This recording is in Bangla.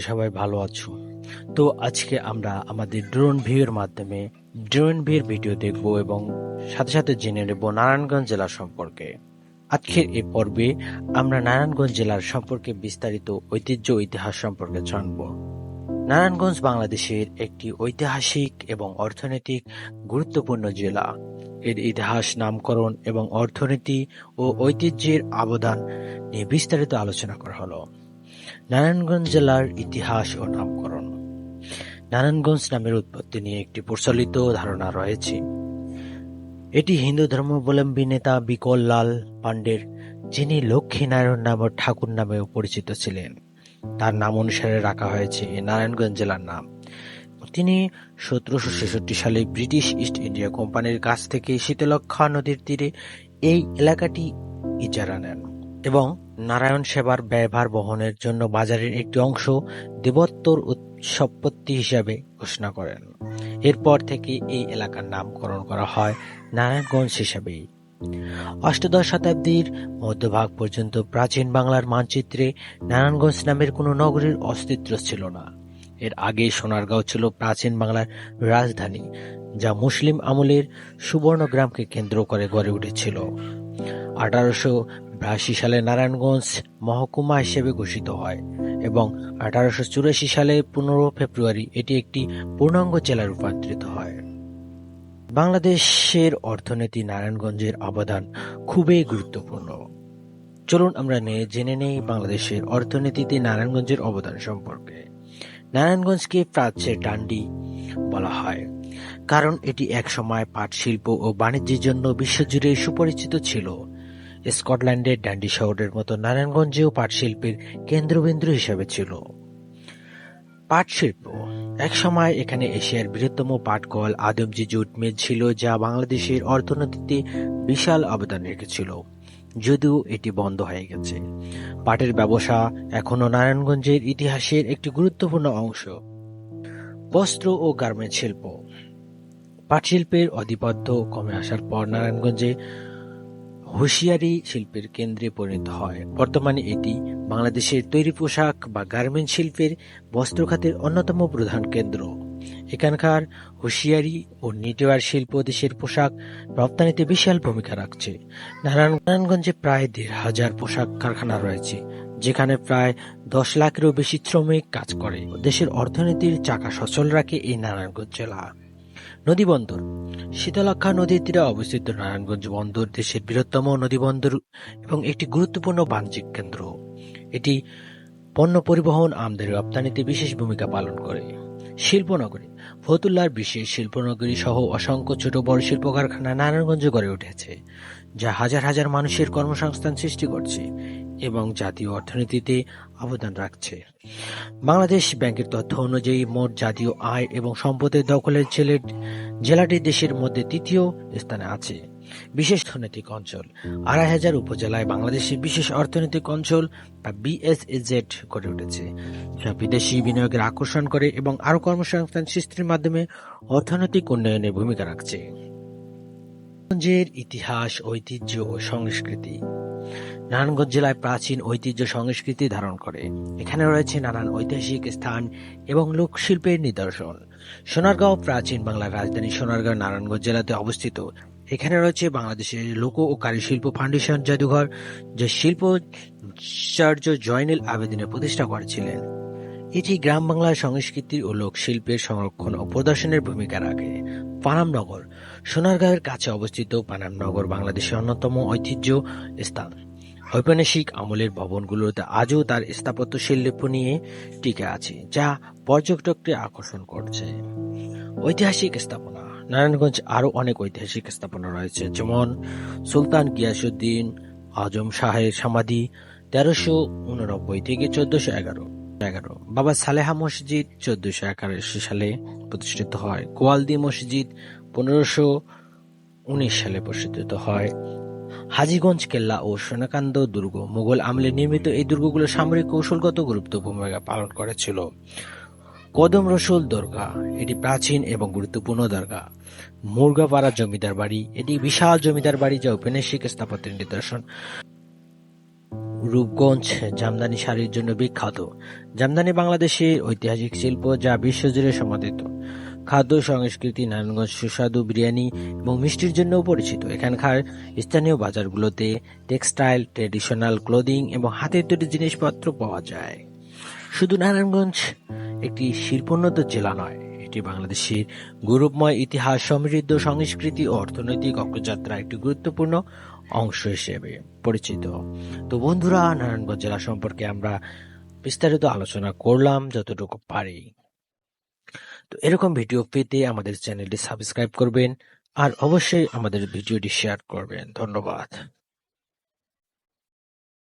সবাই ভালো আছো। তো আজকে আমরা আমাদের ড্রোন ভিউয়ের মাধ্যমে ড্রোন ভিউয়ের ভিডিও দেখব এবং সাথে সাথে জেনে নেব নারায়ণগঞ্জ জেলা সম্পর্কে। আজকের এই পর্বে আমরা নারায়ণগঞ্জ জেলার সম্পর্কে বিস্তারিত ঐতিহ্য ইতিহাস সম্পর্কে জানব। নারায়ণগঞ্জ বাংলাদেশের একটি ঐতিহাসিক এবং অর্থনৈতিক গুরুত্বপূর্ণ জেলা। এর ইতিহাস, নামকরণ এবং অর্থনীতি ও ঐতিহ্যের অবদান নিয়ে বিস্তারিত আলোচনা করা হলো। নারায়ণগঞ্জ জেলার ইতিহাস ও নামকরণ। নারায়ণগঞ্জ নামের উৎপত্তি নিয়ে একটি প্রচলিত ধারণা রয়েছে। এটি হিন্দু ধর্মাবলম্বী নেতা বিকল লাল পাণ্ডের, যিনি লক্ষ্মীনারায়ণ নামক ঠাকুর নামেও পরিচিত ছিলেন। তার নাম অনুসারে রাখা হয়েছে নারায়ণগঞ্জ জেলার নাম। তিনি সতেরোশো ছেষট্টি সালে ব্রিটিশ ইস্ট ইন্ডিয়া কোম্পানির কাছ থেকে শীতলক্ষা নদীর তীরে এই এলাকাটি ইজারা নেন। এবং নারায়ণ সেবার ব্যয়ভার বহনের জন্য বাজারের একটি অংশ দেবোত্তর সম্পত্তি হিসাবে ঘোষণা করেন। এরপর থেকে এই এলাকার নামকরণ করা হয় নারায়ণগঞ্জ হিসাবেই। অষ্টাদশ শতাব্দীর মধ্যভাগ পর্যন্ত প্রাচীন বাংলার মানচিত্রে নারায়ণগঞ্জ নামের কোনো নগরীর অস্তিত্ব ছিল না। এর আগে সোনারগাঁও ছিল প্রাচীন বাংলার রাজধানী, যা মুসলিম আমলের সুবর্ণগ্রামকে কেন্দ্র করে গড়ে উঠেছিল। আঠারোশো বিরাশি সালে নারায়ণগঞ্জ মহকুমা হিসেবে ঘোষিত হয় এবং আঠারোশো চুরাশি সালে পনেরো ফেব্রুয়ারি এটি একটি পূর্ণাঙ্গ জেলা রূপান্তরিত হয়। বাংলাদেশের অর্থনীতি নারায়ণগঞ্জের অবদান খুবই গুরুত্বপূর্ণ। চলুন আমরা নিয়ে জেনে নেই বাংলাদেশের অর্থনীতিতে নারায়ণগঞ্জের অবদান সম্পর্কে। নারায়ণগঞ্জকে প্রাচ্যের ডান্ডি বলা হয়, কারণ এটি একসময় পাট শিল্প ও বাণিজ্যের জন্য বিশ্বজুড়ে সুপরিচিত ছিল। স্কটল্যান্ডের ডান্ডি শহরের মতো নারায়ণগঞ্জেও পাট শিল্পের কেন্দ্রবিন্দু হিসেবে ছিল। পাট শিল্প একসময় এখানে এশিয়ার বৃহত্তম পাটকল আদমজি জুট মিল ছিল, যা বাংলাদেশের অর্থনীতিতে বিশাল অবদান রেখেছিল। যদিও এটি বন্ধ হয়ে গেছে। পাটের ব্যবসা এখনও নারায়ণগঞ্জের ইতিহাসের একটি গুরুত্বপূর্ণ অংশ। বস্ত্র ও গার্মেন্ট শিল্প পাট শিল্পের আধিপত্য কমে আসার পর নারায়ণগঞ্জে হুঁশিয়ারি শিল্পের কেন্দ্রে পরিণত হয়। বর্তমানে এটি বাংলাদেশের তৈরি পোশাক বা গার্মেন্ট শিল্পের বস্ত্র খাতের অন্যতম প্রধান কেন্দ্র। এখানকার হুঁশিয়ারি ও নেটওয়ার শিল্প দেশের পোশাক রপ্তানিতে বিশাল ভূমিকা রাখছে। নারায়ণ নারায়ণগঞ্জে প্রায় দেড় হাজার পোশাক কারখানা রয়েছে, যেখানে প্রায় দশ লাখেরও বেশি শ্রমিক কাজ করে। দেশের অর্থনীতির চাকা সচল রাখে এই নারায়ণগঞ্জ জেলা। নদী বন্দর শীতলক্ষা নদীর তীরে অবস্থিত নারায়ণগঞ্জ বন্দর দেশের বৃহত্তম নদী বন্দর এবং একটি গুরুত্বপূর্ণ বাণিজ্যিক কেন্দ্র। এটি পণ্য পরিবহন, আমদানি, রপ্তানিতে বিশেষ ভূমিকা পালন করে। শিল্পনগরী। ফতুল্লার বিশেষ শিল্পনগরী সহ অসংখ্য ছোট বড় শিল্প কারখানা নারায়ণগঞ্জে গড়ে উঠেছে, যা হাজার হাজার মানুষের কর্মসংস্থান সৃষ্টি করছে এবং জাতীয় অর্থনীতিতে অবদান রাখছে। বাংলাদেশ ব্যাংকের তথ্য অনুযায়ী মোট জাতীয় আয় এবং সম্পদের দখলের জেলের জেলাটি দেশের মধ্যে তৃতীয় স্থানে আছে। বিশেষ অর্থনৈতিক অঞ্চল। আড়াই হাজার উপজেলায় বাংলাদেশের বিশেষ অর্থনৈতিক অঞ্চল বা বিএসএজেড গড়ে উঠেছে, যা বিদেশি বিনিয়োগের আকর্ষণ করে এবং আরও কর্মসংস্থান সৃষ্টির মাধ্যমে অর্থনৈতিক উন্নয়নে ভূমিকা রাখছে। নারায়ণগঞ্জের ইতিহাস, ঐতিহ্য ও সংস্কৃতি। নারায়ণগঞ্জ জেলায় প্রাচীন ঐতিহ্য সংস্কৃতি ধারণ করে। এখানে রয়েছে নানান ঐতিহাসিক স্থান এবং লোকশিল্পের নিদর্শন। সোনারগাঁও প্রাচীন বাংলার রাজধানী সোনারগাঁও নারায়ণগঞ্জ জেলাতে অবস্থিত। এখানে রয়েছে বাংলাদেশের লোক ও কারুশিল্প ফাউন্ডেশন জাদুঘর, যা শিল্পাচার্য জয়নুল আবেদিনের প্রতিষ্ঠা করেছিলেন। এটি গ্রাম বাংলার সংস্কৃতি ও লোকশিল্পের সংরক্ষণ ও প্রদর্শনের ভূমিকা রাখে। পানামনগর সোনারগাঁওয়ের কাছে অবস্থিত পানামনগর বাংলাদেশের অন্যতম ঐতিহ্য স্থান। ঔপনিবেশিক আমলের ভবনগুলোতে আজও তার স্থাপত্য শিল্প নিয়ে টিকে আছে, যা পর্যটককে আকর্ষণ করছে। ঐতিহাসিক স্থাপনা নারায়ণগঞ্জ আরও অনেক ঐতিহাসিক স্থাপনা রয়েছে, যেমন সুলতান গিয়াসুদ্দিন আজম শাহের সমাধি তেরোশো উননব্বই থেকে চোদ্দশো এগারো। এগারো। বাবা সালেহা মসজিদ চোদ্দশো একাশি সালে প্রতিষ্ঠিত হয়। গোয়ালদি মসজিদ পনেরোশো উনিশ সালে প্রতিষ্ঠিত হয়। হাজীগঞ্জ, কেল্লা ও সোনাকান্দ দুর্গ মুঘল আমলে নির্মিত এই দুর্গগুলো সামরিক কৌশলগত গুরুত্ব ভূমিকা পালন করেছিল। কদম রসুল দরগা। এটি প্রাচীন এবং গুরুত্বপূর্ণ দরগা। মুরগাপাড়া জমিদার বাড়ি। এটি বিশাল জমিদার বাড়ি যা ঔপনিবেশিক স্থাপত্যের নিদর্শন। রূপগঞ্জ জামদানি শাড়ির জন্য বিখ্যাত। জামদানি বাংলাদেশের ঐতিহাসিক শিল্প যা বিশ্বজুড়ে সমাদিত খাদ্য, সংস্কৃতি, নারায়ণগঞ্জ সুস্বাদু বিরিয়ানি এবং মিষ্টির জন্যও পরিচিত। এখানকার স্থানীয় বাজারগুলোতে টেক্সটাইল ট্রেডিশনাল ক্লোদিং এবং হাতের তৈরি জিনিসপত্র পাওয়া যায়। শুধু নারায়ণগঞ্জ একটি শিল্পোন্নত জেলা নয়। এটি বাংলাদেশের গৌরবময় ইতিহাস, সমৃদ্ধ সংস্কৃতি ও অর্থনৈতিক অগ্রযাত্রা একটি গুরুত্বপূর্ণ অংশ হিসেবে পরিচিত। তো বন্ধুরা, নারায়ণগঞ্জ জেলা সম্পর্কে আমরা বিস্তারিত আলোচনা করলাম যতটুকু পারি। তো এরকম ভিডিও পেতে আমাদের চ্যানেলটি সাবস্ক্রাইব করবেন আর অবশ্যই আমাদের ভিডিওটি শেয়ার করবেন। ধন্যবাদ।